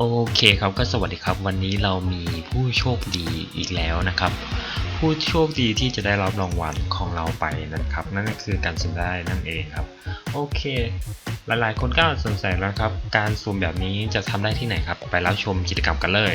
โอเคครับก็สวัสดีครับ วันนี้เรามีผู้โชคดีอีกแล้วนะครับ ผู้โชคดีที่จะได้รับรางวัลของเราไปนะครับ นั่นก็คือการสุ่มได้นั่นเองครับ โอเค หลายๆ คนก็สงสัยแล้วครับ การสุ่มแบบนี้จะทำได้ที่ไหนครับ ไปรับชมกิจกรรมกันเลย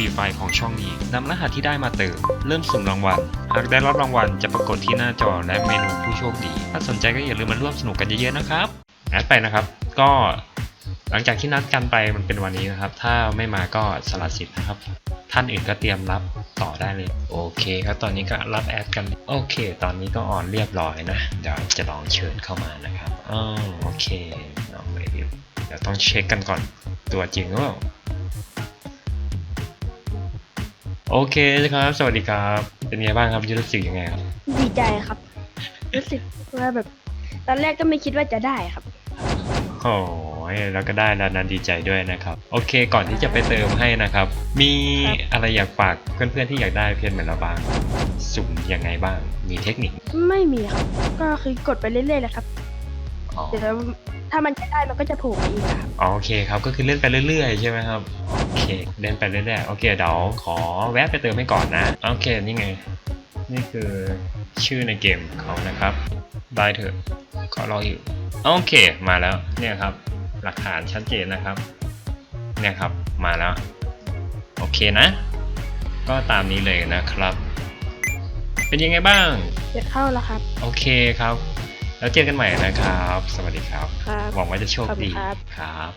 รีไฟของช่องนี้นำรหัสที่ได้มาเติม เริ่มสุ่มรางวัล หากได้รับรางวัลจะปรากฏที่หน้าจอและเมนูผู้โชคดี ถ้าสนใจก็อย่าลืมมาร่วมสนุกกันเยอะๆนะครับแอดไปนะครับ ก็หลังจากที่นัดกันไปมันเป็นวันนี้นะครับ ถ้าไม่มาก็สละสิทธิ์นะครับ ท่านอื่นก็เตรียมรับต่อได้เลย โอเคครับ ตอนนี้ก็รับแอดกัน โอเค ตอนนี้ก็ออนเรียบร้อยนะ เดี๋ยวจะลองเชิญเข้ามานะครับอ๋อโอเคน้องเบลเดี๋ยวต้องเช็คกันก่อนตัวจริงหรือเปล่า โอเคครับ สวัสดีครับ เป็นไงบ้างครับรู้สึกยังไงครับดีใจครับ รู้สึกว่าแบบ ตอนแรกก็ไม่คิดว่าจะได้ครับ โอ้ยแล้วก็ได้แล้วนะดีใจด้วยนะครับ โอเค ก่อนที่จะไปเติมให้นะครับ มีครับอะไรอยากฝากเพื่อนๆที่อยากได้เพจเหมือนเราบ้าง สุ่มยังไงบ้าง มีเทคนิคไม่มีครับ ก็คือกดไปเรื่อยๆแหละครับอ๋อเดี๋ยวถ้ามันจะได้มันก็จะโผล่มาเองครับ อ๋อโอเคครับ ก็คือเล่นไปเรื่อยๆ ใช่ไหมครับโอ เคเล่นไปเรื่อยๆ โอเคเดี๋ยวขอแวะไปเติมให้ก่อนนะ โอเค นี่ไง นี่คือชื่อในเกมเขานะครับ ได้เถอะขอรออยู่ โอเค มาแล้ว เนี่ยครับ หลักฐานชัดเจนนะครับ เนี่ยครับ มาแล้ว โอเคนะ ก็ตามนี้เลยนะครับ เป็นยังไงบ้าง จะเข้าแล้วครับ โอเคครับ แล้วเจอกันใหม่นะครับ สวัสดีครับครับหวังว่าจะโชคดีขอบคุณครับครับ